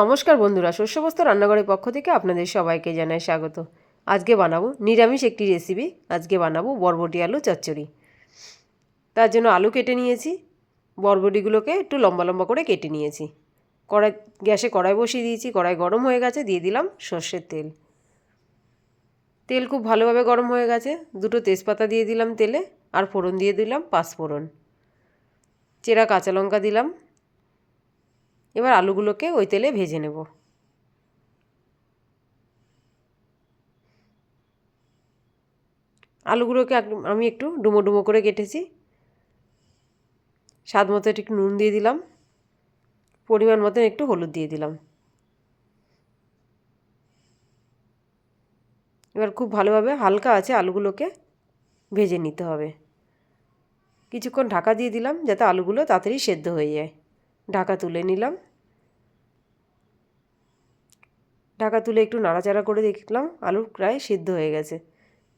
নমস্কার বন্ধুরা, শস্যবস্ত রান্নাঘরের পক্ষ থেকে আপনাদের সবাইকে জানাই স্বাগত। আজকে বানাবো নিরামিষ একটি রেসিপি আজকে বানাবো বরবটি আলু চচ্চড়ি। তার জন্য আলু কেটে নিয়েছি, বরবটিগুলোকে একটু লম্বা লম্বা করে কেটে নিয়েছি। কড়াই, গ্যাসে কড়াই বসিয়ে দিয়েছি, কড়াই গরম হয়ে গেছে, দিয়ে দিলাম সর্ষের তেল। তেল খুব ভালোভাবে গরম হয়ে গেছে, দুটো তেজপাতা দিয়ে দিলাম তেলে, আর ফোড়ন দিয়ে দিলাম পাঁচফোড়ন। চেরা কাঁচা লঙ্কা দিলাম এবার আলুগুলোকে ওই তেলে ভেজে নেব। আলুগুলোকে আমি একটু ডুমো ডুমো করে কেটেছি। স্বাদ মতো একটু নুন দিয়ে দিলাম। পরিমাণ মতো একটু হলুদ দিয়ে দিলাম। এবার খুব ভালোভাবে হালকা আছে আলুগুলোকে ভেজে নিতে হবে। কিছুক্ষণ ঢাকা দিয়ে দিলাম যাতে আলুগুলো তাড়াতাড়ি সেদ্ধ হয়ে যায়। ঢাকা তুলে নিলাম। ঢাকা তুলে একটু নাড়াচাড়া করে দেখলাম আলু প্রায় সিদ্ধ হয়ে গেছে।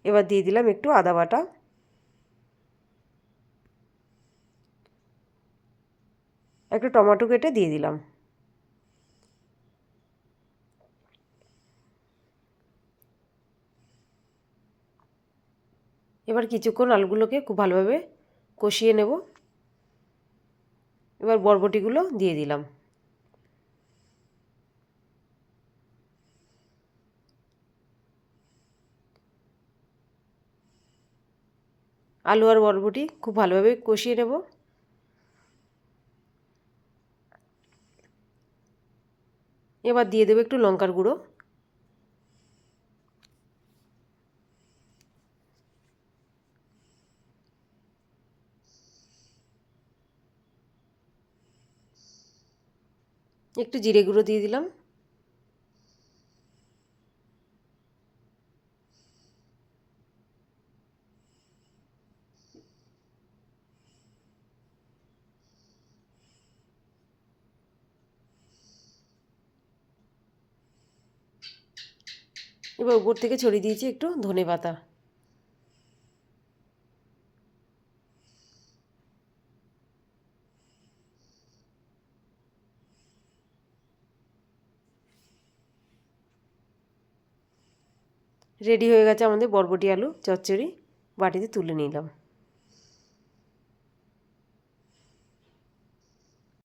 এবার দিয়ে দিলাম একটু আদা বাটা। একটু টমেটো কেটে দিয়ে দিলাম। এবার কিছুক্ষণ আলুগুলোকে খুব ভালোভাবে কষিয়ে নেব। এবার বরবটিগুলো দিয়ে দিলাম। আলু আর বরবটি খুব ভালোভাবে কষিয়ে নেব। এবার দিয়ে দেবো একটু লঙ্কার গুঁড়ো। একটু জিরে গুঁড়ো দিয়ে দিলাম। এবার উপর থেকে ছড়িয়ে দিয়েছি একটু ধনে পাতা রেডি হয়ে গেছে আমাদের বরবটি আলু চচ্চড়ি বাটিতে তুলে নিলাম।